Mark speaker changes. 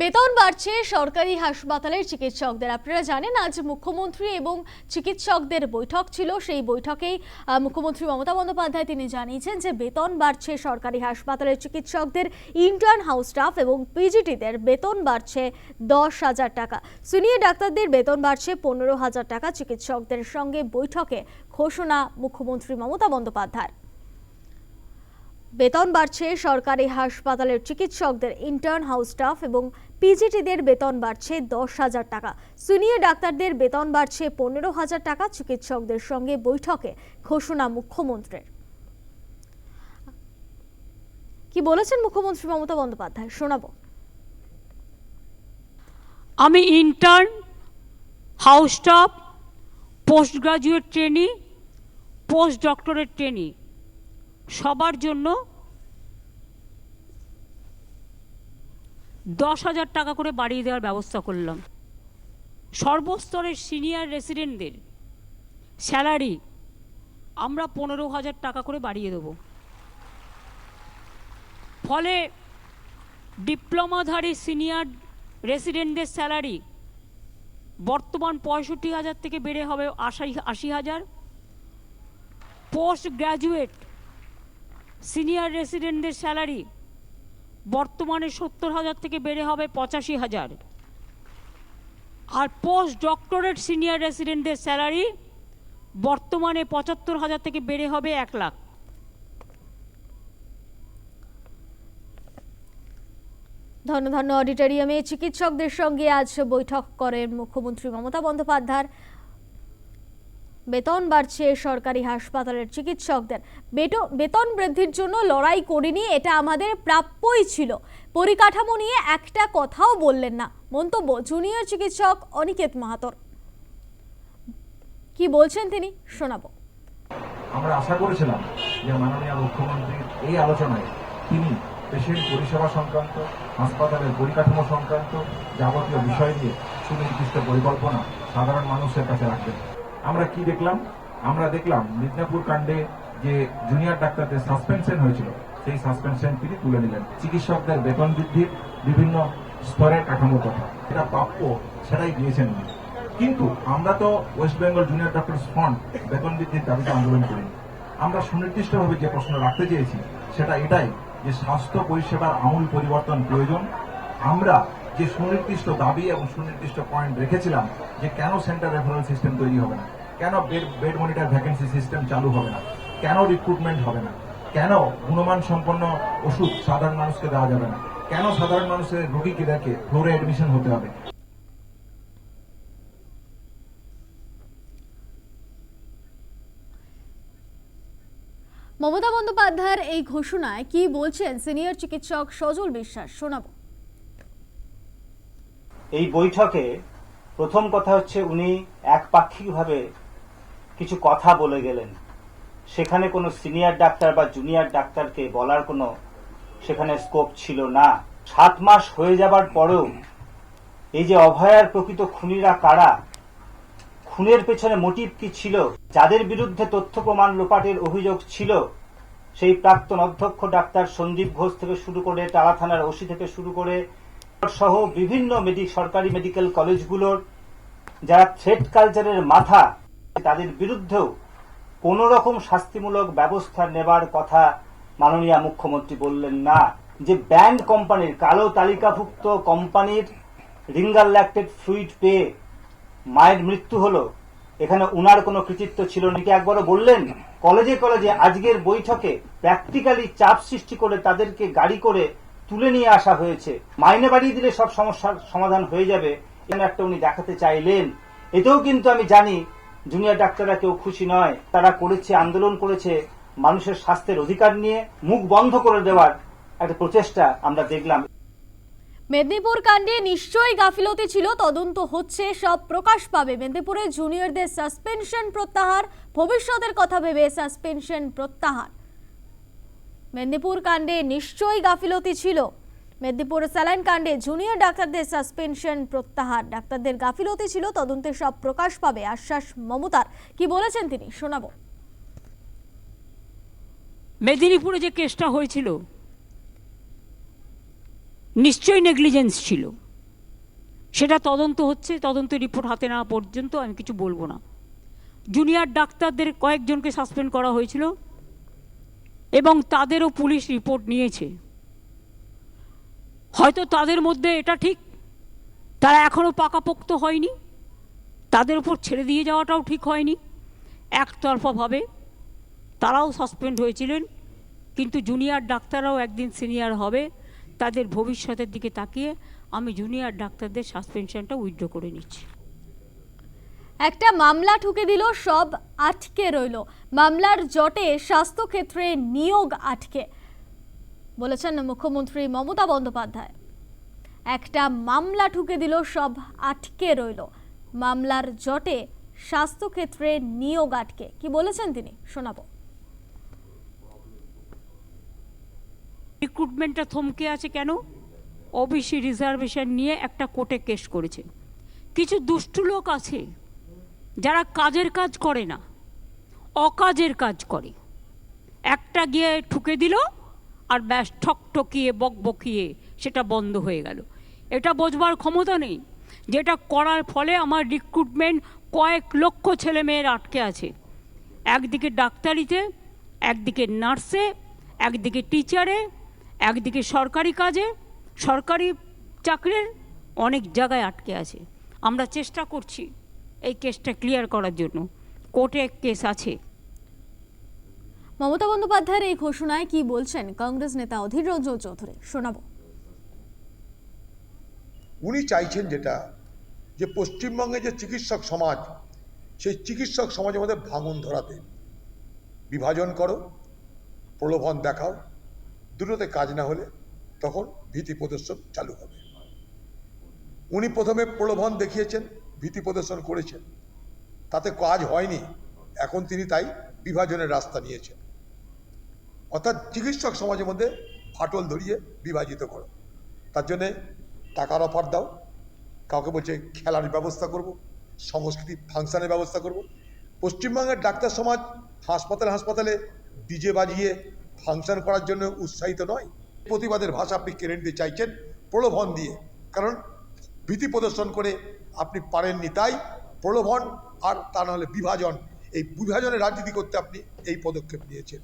Speaker 1: বেতন বাড়ছে সরকারি হাসপাতালের চিকিৎসকদের। আপনারা জানেন, আজ মুখ্যমন্ত্রী এবং চিকিৎসকদের বৈঠক ছিল। সেই বৈঠকেই মুখ্যমন্ত্রী মমতা বন্দ্যোপাধ্যায় তিনি জানিয়েছেন যে, বেতন বাড়ছে সরকারি হাসপাতালের চিকিৎসকদের ইন্টার্ন হাউস স্টাফ এবং পিজিটিদের বেতন বাড়ছে দশ হাজার টাকা। সিনিয়র ডাক্তারদের বেতন বাড়ছে পনেরো হাজার টাকা। চিকিৎসকদের সঙ্গে বৈঠকে ঘোষণা মুখ্যমন্ত্রী মমতা বন্দ্যোপাধ্যায় বেতন বাড়ছে, সরকারি হাসপাতালের চিকিৎসকদের ইন্টার্ন হাউস স্টাফ এবং পিজিটিদের বেতন বাড়ছে দশ হাজার টাকা। সিনিয়র ডাক্তারদের বেতন বাড়ছে পনেরো হাজার টাকা, চিকিৎসকদের সঙ্গে বৈঠকে ঘোষণা মুখ্যমন্ত্রীর। কি বলেছেন মুখ্যমন্ত্রী মমতা বন্দ্যোপাধ্যায়? শোনাবো।
Speaker 2: আমি intern house staff post graduate trainee post doctorate trainee সবার জন্য দশ হাজার টাকা করে বাড়িয়ে দেওয়ার ব্যবস্থা করলাম। সর্বস্তরের সিনিয়র রেসিডেন্টদের স্যালারি আমরা পনেরো হাজার টাকা করে বাড়িয়ে দেবো। ফলে ডিপ্লোমাধারী সিনিয়র রেসিডেন্টদের স্যালারি বর্তমান পঁয়ষট্টি হাজার থেকে বেড়ে হবে আশি আশি হাজার। পোস্ট গ্র্যাজুয়েট সিনিয়র রেসিডেন্টদের স্যালারি বর্তমানে সত্তর হাজার থেকে বেড়ে হবে পঁচাশি হাজার। আর পোস্ট ডক্টরেট সিনিয়র রেসিডেন্টদের স্যালারি বর্তমানে পঁচাত্তর হাজার থেকে বেড়ে হবে এক লাখ।
Speaker 1: ধন্য ধন্য অডিটোরিয়ামে চিকিৎসকদের সঙ্গে আজ বৈঠক করেন মুখ্যমন্ত্রী মমতা বন্দ্যোপাধ্যায়। বেতন বাড়ছে, সরকারি হাসপাতালের চিকিৎসকদের। বেতন বৃদ্ধির জন্য লড়াই করিনি, এটা আমাদের প্রাপ্যই ছিল। পরিকাঠামো নিয়ে একটা কথাও বললেন না। মন্তব্য জুনিয়র চিকিৎসক অনিকেত মাহাতর। কি বলছেন তিনি? শোনাবো।
Speaker 3: আমরা আশা করেছিলাম যে মাননীয় মুখ্যমন্ত্রীর এই আলোচনায় তিনি পেশেন্ট পরিষেবা সংক্রান্ত, হাসপাতালের পরিকাঠামো সংক্রান্ত যাবতীয় বিষয় নিয়ে সুনির্দিষ্ট পরিকল্পনা সাধারণ মানুষের কাছে রাখবেন। আমরা কি দেখলাম? আমরা দেখলাম মিদনাপুর কাণ্ডে যে জুনিয়র ডাক্তারদের সাসপেনশন হয়েছিল, সেই সাসপেনশন তিনি তুলে নিলেন। চিকিৎসকদের বেতন বৃদ্ধির বিভিন্ন স্তরের কাঠামো কথা। এটা প্রাপ্য, সেটাই দিয়েছেন। কিন্তু আমরা তো West Bengal junior doctor front বেতন বৃদ্ধির দাবিতে আন্দোলন করিনি। আমরা সুনির্দিষ্টভাবে যে প্রশ্ন রাখতে চেয়েছি, সেটা এটাই যে স্বাস্থ্য পরিষেবার আমূল পরিবর্তন প্রয়োজন। আমরা যে সুনির্দিষ্ট দাবি এবং সুনির্দিষ্ট পয়েন্ট রেখেছিলাম যে কেন সেন্টার রেফারেল সিস্টেম তৈরি হবে না? কেন bed bed monitor vacancy system চালু হবে না? কেন রিক্রুটমেন্ট হবে না? কেন গুণমান সম্পন্ন ওষুধ সাধারণ মানুষকে দেওয়া যাবে না? কেন সাধারণ মানুষের রোগীকে ফ্লোরে অ্যাডমিশন হতে হবে?
Speaker 1: মমতা বন্দ্যোপাধ্যায়ের এই ঘোষণায় কি বলছেন সিনিয়র চিকিৎসক সজল বিশ্বাস? শোনাবো।
Speaker 4: এই বৈঠকে প্রথম কথা হচ্ছে উনি একপাক্ষিকভাবে কিছু কথা বলে গেলেন। সেখানে কোনো সিনিয়র ডাক্তার বা জুনিয়র ডাক্তারকে বলার কোনো সেখানে স্কোপ ছিল না। সাত মাস হয়ে যাবার পরেও এই যে অভয়ার প্রকৃত খুনিরা কারা, খুনের পেছনে মোটিভ কি ছিল, যাদের বিরুদ্ধে তথ্য প্রমাণ লোপাটের অভিযোগ ছিল, সেই প্রাক্তন অধ্যক্ষ ডাক্তার সন্দীপ ঘোষ থেকে শুরু করে টালা থানার ওসি থেকে শুরু করে সহ বিভিন্ন সরকারি মেডিকেল কলেজগুলোর যারা থ্রেড কালচারের মাথা, তাদের বিরুদ্ধেও কোন রকম শাস্তিমূলক ব্যবস্থা নেবার কথা মাননীয় মুখ্যমন্ত্রী বললেন না। যে ব্যান্ড কোম্পানির, কালো তালিকাভুক্ত কোম্পানির রিঙ্গার ল্যাক্টেড ফ্লুইড পেয়ে মায়ের মৃত্যু হলো, এখানে উনার কোনো কৃতিত্ব ছিল নাকি একবারও বললেন? কলেজে কলেজে আজকের বৈঠকে প্র্যাকটিক্যালি চাপ সৃষ্টি করে তাদেরকে গাড়ি করে তুলে নিয়ে আসা হয়েছে। মাইনে বাড়িয়ে দিলে সব সমস্যার সমাধান হয়ে যাবে এমন একটা উনি দেখাতে চাইলেন। এতেও কিন্তু আমি জানি জুনিয়র ডাক্তাররা কেউ খুশি নয়। তারা করেছে, আন্দোলন করেছে, মানুষের স্বাস্থ্যের অধিকার নিয়ে মুখ বন্ধ করে দেওয়ার একটা প্রচেষ্টা আমরা দেখলাম।
Speaker 1: মেদিনীপুর কাণ্ডে নিশ্চয়ই গাফিলতি ছিল, তদন্ত হচ্ছে, সব প্রকাশ পাবে। মেদিনীপুরে জুনিয়রদের সাসপেনশন প্রত্যাহার, ভবিষ্যতের কথা ভেবে সাসপেনশন প্রত্যাহার। মেদিনীপুর কাণ্ডে নিশ্চয়ই গাফিলতি ছিল। মেদিনীপুর স্যালাইন কাণ্ডে জুনিয়র ডাক্তারদের সাসপেনশন প্রত্যাহার। ডাক্তারদের গাফিলতি ছিল, তদন্তে সব প্রকাশ পাবে আশ্বাস মমতার। কি বলেছেন তিনি? শোনাবো।
Speaker 2: মেদিনীপুরে যে কেসটা হয়েছিল, নিশ্চয়ই নেগলিজেন্স ছিল। সেটা তদন্ত হচ্ছে, তদন্ত রিপোর্ট হাতে নেওয়া পর্যন্ত আমি কিছু বলব না। জুনিয়র ডাক্তারদের কয়েকজনকে সাসপেন্ড করা হয়েছিল। এবং তাদেরও পুলিশ রিপোর্ট নিয়েছে। হয়তো তাদের মধ্যে এটা ঠিক, তারা এখনও পাকাপোক্ত হয়নি, তাদের উপর ছেড়ে দিয়ে যাওয়াটাও ঠিক হয়নি। একতরফাভাবে তারাও সাসপেন্ড হয়েছিলেন, কিন্তু জুনিয়র ডাক্তাররাও একদিন সিনিয়র হবে, তাদের ভবিষ্যতের দিকে তাকিয়ে আমি জুনিয়র ডাক্তারদের সাসপেনশনটা উইথড্র করে নিচ্ছি।
Speaker 1: একটা মামলা ঠুকে দিল, সব আটকে রইল। মামলার জটে স্বাস্থ্যক্ষেত্রে নিয়োগ আটকে, বলেছেন মুখ্যমন্ত্রী মমতা বন্দ্যোপাধ্যায়। একটা মামলা ঠুকে দিল, সব আটকে রইল। মামলার জটে স্বাস্থ্যক্ষেত্রে নিয়োগ আটকে, কি বলেছেন তিনি? শোনাবো।
Speaker 2: রিক্রুটমেন্টটা থমকে আছে কেন? ওবিসি রিজার্ভেশন নিয়ে একটা কোর্টে কেস করেছে। কিছু দুষ্টু লোক আছে যারা কাজের কাজ করে না, অকাজের কাজ করে, একটা গিয়ে ঠুকে দিল আর ব্যাস ঠকঠকিয়ে বকবকিয়ে সেটা বন্ধ হয়ে গেল। এটা বোঝবার ক্ষমতা নেই। যেটা করার ফলে আমার রিক্রুটমেন্ট কয়েক লক্ষ ছেলে মেয়ের আটকে আছে। একদিকে ডাক্তারিতে, একদিকে নার্সে, একদিকে টিচারে, একদিকে সরকারি কাজে। সরকারি চাকরির অনেক জায়গায় আটকে আছে। আমরা চেষ্টা করছি। এই কেসটা ক্লিয়ার করার জন্য। কোর্টে এক কেস আছে।
Speaker 1: মমতা বন্দ্যোপাধ্যায়ের এই ঘোষণায় কি বলছেন কংগ্রেস নেতা অধীর রঞ্জন চৌধুরী? শোনাবো।
Speaker 5: উনি চাইছেন যেটা যে পশ্চিমবঙ্গে যে চিকিৎসক সমাজ সেই চিকিৎসক সমাজের মধ্যে ভাঙন ধরাতে। বিভাজন করো প্রলোভন দেখাও দুটোতে কাজ না হলে তখন ভীতি প্রদর্শন চালু হবে। উনি প্রথমে প্রলোভন দেখিয়েছেন ভীতি প্রদর্শন করেছেন। তাতে কাজ হয়নি। এখন তিনি তাই বিভাজনের রাস্তা নিয়েছেন। অর্থাৎ চিকিৎসক সমাজের মধ্যে ফাটল ধরিয়ে বিভাজিত করো। তার জন্যে টাকার অফার দাও। কাউকে বলছে খেলার ব্যবস্থা করব, সংস্কৃতি ফাংশনের ব্যবস্থা করব। পশ্চিমবঙ্গের ডাক্তার সমাজ হাসপাতালে হাসপাতালে ডিজে বাজিয়ে ফাংশন করার জন্য উৎসাহিত নয়। প্রতিবাদের ভাষা আপনি কেড়ে নিতে চাইছেন প্রলোভন দিয়ে। কারণ ভীতি প্রদর্শন করে আপনি পারেননি তাই প্রলোভন আর তা নাহলে বিভাজন। এই বিভাজনের রাজনীতি করতে আপনি এই পদক্ষেপ নিয়েছেন।